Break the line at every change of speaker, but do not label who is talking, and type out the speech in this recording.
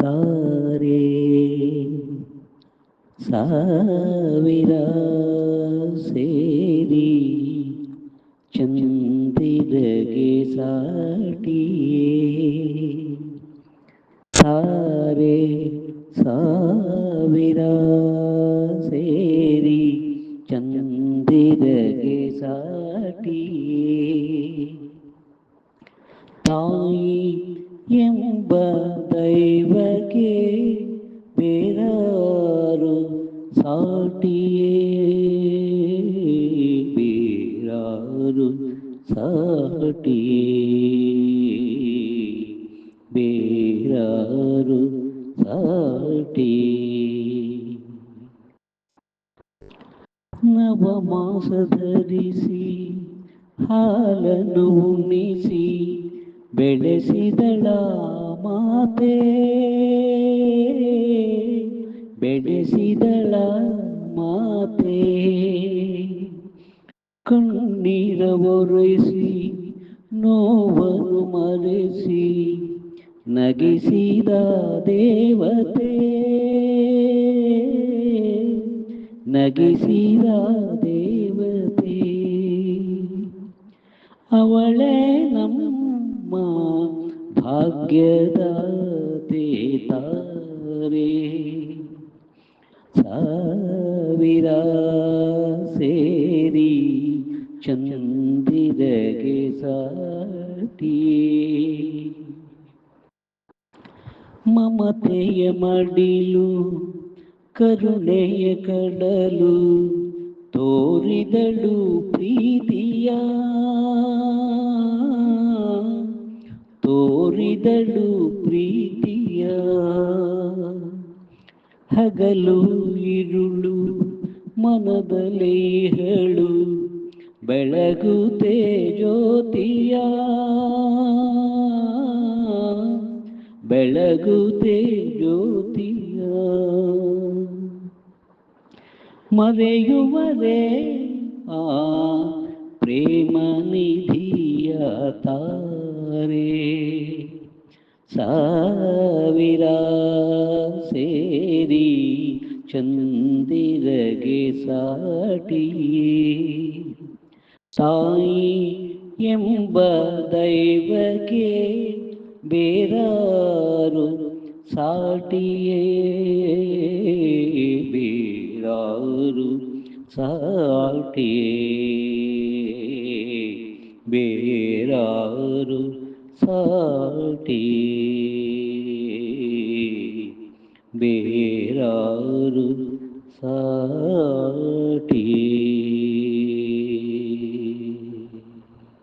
താരേ സാവിരാ ತಾಯಿ ಎಂಬ ದೈವಕ್ಕೆ ಬೇರಾರು ಸಾಟಿಯೇ ಬೇರಾರು ಸಾಟಿಯೇ ಬೇರಾರು ಸಾಟಿಯೇ ನವಮಾಸ ಧರಿಸಿ ಹಾಲನ್ನು ಉಣಿಸಿ ಬೆಳೆಸಿದಳ ಮಾತೆ. ಬೆಳೆಸಿದಳ ಮಾತೆ. ಕಣ್ಣೀರ ಒರೆಸಿ ನೋವನ್ನು ಮರೆಸಿ ನಗಿಸಿದ ದೇವತೆ. ನಗಿಸಿದ ದೇವತೆ. ಅವಳೇ ಭಾಗ್ಯದ ಸಾವಿರ ಸೇರಿ ಚಂದಿರಗೆ ಸಾಟಿ ಮಮತೆಯ ಮಡಿಲು ಕರುಣೆಯ ಕಡಲು ತೋರಿದಳು ಪ್ರೀತಿಯ ತೋರಿದಳು ಪ್ರೀತಿಯ ಹಗಲು ಇರುಳು ಮನದಲ್ಲಿ ಹೇಳು ಬೆಳಗುತ್ತೆ ಜ್ಯೋತಿಯ ಬೆಳಗುತ್ತೆ ಜ್ಯೋತಿಯ ಮರೆಯುವರೆ ಆ ಪ್ರೇಮ ನಿಧಿಯ ತಾರೆ ಸಾವಿರ ಸೇರಿ ಚಂದಿರಗೆ ಸಾಟಿಯೇ ತಾಯಿ ಎಂಬ ದೈವಕ್ಕೆ ಬೇರಾರು ಸಾಟಿಯೇ ಬೇರಾರು ಸಾಟಿಯೇ ಬೇರಾರು சாட்டி வேறாறு சாட்டி